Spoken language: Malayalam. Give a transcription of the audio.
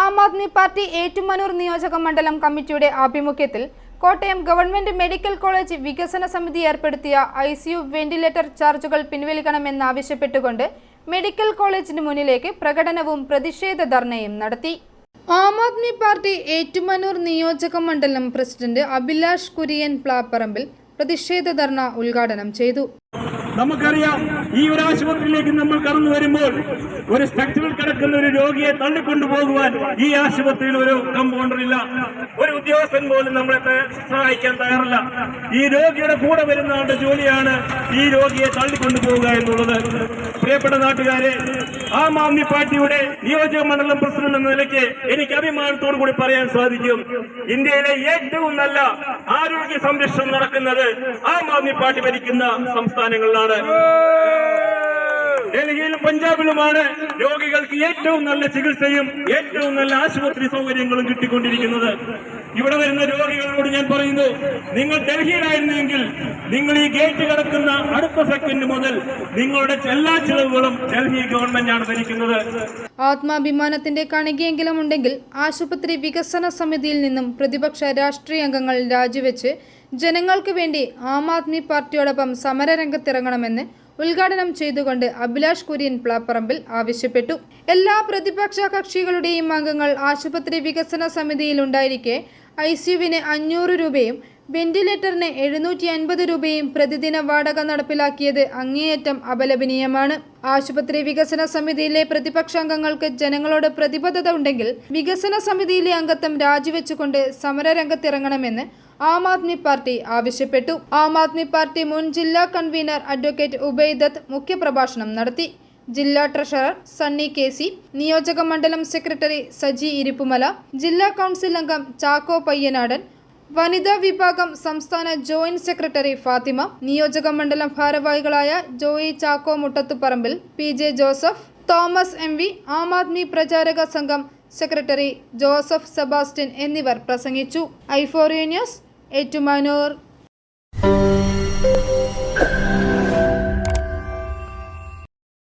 ആം ആദ്മി പാർട്ടി ഏറ്റുമാനൂർ നിയോജക മണ്ഡലം കമ്മിറ്റിയുടെ ആഭിമുഖ്യത്തിൽ കോട്ടയം ഗവൺമെന്റ് മെഡിക്കൽ കോളേജ് വികസന സമിതി ഏർപ്പെടുത്തിയ ഐ സിയു വെന്റിലേറ്റർ ചാർജുകൾ പിൻവലിക്കണമെന്നാവശ്യപ്പെട്ടുകൊണ്ട് മെഡിക്കൽ കോളേജിന് മുന്നിലേക്ക് പ്രകടനവും പ്രതിഷേധ ധർണയും നടത്തി. ആം ആദ്മി പാർട്ടി ഏറ്റുമാനൂർ നിയോജക മണ്ഡലം പ്രസിഡന്റ് അഭിലാഷ് കുര്യൻ പ്ലാപ്പറമ്പിൽ പ്രതിഷേധ ധർണ ഉദ്ഘാടനം ചെയ്തു. നമുക്കറിയാം ഈ ഒരു ആശുപത്രിയിലേക്ക് നമ്മൾ കടന്നു വരുമ്പോൾ ഒരു സ്ട്രക്ചറിൽ കിടക്കുന്ന ഒരു രോഗിയെ തള്ളിക്കൊണ്ടു പോകുവാൻ ഈ ആശുപത്രിയിൽ ഒരു കമ്പൗണ്ടർ ഇല്ല. ഒരു ഉദ്യോഗസ്ഥൻ പോലും നമ്മളെ സഹായിക്കാൻ തയ്യാറല്ല. ഈ രോഗിയുടെ കൂടെ വരുന്ന ആളുടെ ജോലിയാണ് ഈ രോഗിയെ തള്ളിക്കൊണ്ടു പോവുക എന്നുള്ളത്. പ്രിയപ്പെട്ട നാട്ടുകാരെ ആം ആദ്മി പാർട്ടിയുടെ നിയോജക മണ്ഡലം പ്രസിഡന്റ് എന്ന നിലയ്ക്ക് എനിക്ക് അഭിമാനത്തോടു കൂടി പറയാൻ സാധിക്കും. ഇന്ത്യയിലെ ഏറ്റവും നല്ല ആരോഗ്യ സംരക്ഷണം നടക്കുന്നത് ആം ആദ്മി പാർട്ടി ഭരിക്കുന്ന സംസ്ഥാനങ്ങളിലാണ്. ഡൽഹിയിലും പഞ്ചാബിലുമാണ് രോഗികൾക്ക് ഏറ്റവും നല്ല ചികിത്സയും ഏറ്റവും നല്ല ആശുപത്രി സൗകര്യങ്ങളും കിട്ടിക്കൊണ്ടിരിക്കുന്നത്. ഇവിടെ വരുന്ന രോഗികളോട് ഞാൻ പറയുന്നു നിങ്ങൾ ഡൽഹിയിലായിരുന്നെങ്കിൽ നിങ്ങൾ ഈ ഗേറ്റ് കടക്കുന്ന അടുത്ത സെക്കൻഡ് മുതൽ നിങ്ങളുടെ എല്ലാ ചെലവുകളും ഡൽഹി ഗവൺമെന്റാണ് ഭരിക്കുന്നത്. ആത്മാഭിമാനത്തിന്റെ കണികയെങ്കിലും ഉണ്ടെങ്കിൽ ആശുപത്രി വികസന സമിതിയിൽ നിന്നും പ്രതിപക്ഷ രാഷ്ട്രീയ അംഗങ്ങൾ രാജിവെച്ച് ജനങ്ങൾക്ക് വേണ്ടി ആം ആദ്മി പാർട്ടിയോടൊപ്പം സമരരംഗത്തിറങ്ങണമെന്ന് ഉദ്ഘാടനം ചെയ്തുകൊണ്ട് അഭിലാഷ് കുര്യൻ പ്ലാപ്പറമ്പിൽ ആവശ്യപ്പെട്ടു. എല്ലാ പ്രതിപക്ഷ കക്ഷികളുടെയും അംഗങ്ങൾ ആശുപത്രി വികസന സമിതിയിൽ ഉണ്ടായിരിക്കെ ഐ സിയുവിന് അഞ്ഞൂറ് രൂപയും വെന്റിലേറ്ററിന് എഴുന്നൂറ്റി അൻപത് രൂപയും പ്രതിദിന വാടക നടപ്പിലാക്കിയത് അങ്ങേയറ്റം അപലപനീയമാണ്. ആശുപത്രി വികസന സമിതിയിലെ പ്രതിപക്ഷാംഗങ്ങൾക്ക് ജനങ്ങളോട് പ്രതിബദ്ധത ഉണ്ടെങ്കിൽ വികസന സമിതിയിലെ അംഗത്വം രാജിവെച്ചുകൊണ്ട് സമരരംഗത്തിറങ്ങണമെന്ന് ആം ആദ്മി പാർട്ടി ആവശ്യപ്പെട്ടു. ആം ആദ്മി പാർട്ടി മുൻ ജില്ലാ കൺവീനർ അഡ്വക്കേറ്റ് ഉബൈദത്ത് മുഖ്യപ്രഭാഷണം നടത്തി. ജില്ലാ ട്രഷറർ സണ്ണി കെ സി നിയോജക മണ്ഡലം സെക്രട്ടറി സജി ഇരിപ്പുമല ജില്ലാ കൗൺസിൽ അംഗം ചാക്കോ പയ്യനാടൻ വനിതാ വിഭാഗം സംസ്ഥാന ജോയിന്റ് സെക്രട്ടറി ഫാത്തിമ നിയോജക മണ്ഡലം ഭാരവാഹികളായ Joy Chacko Muttathuparambil P J Joseph Thomas M V Aam Aadmi പ്രചാരക സംഘം സെക്രട്ടറി ജോസഫ് സെബാസ്റ്റ്യൻ എന്നിവർ പ്രസംഗിച്ചു. ഐഫോറിയ ന്യൂസ് ഏറ്റുമാനൂർ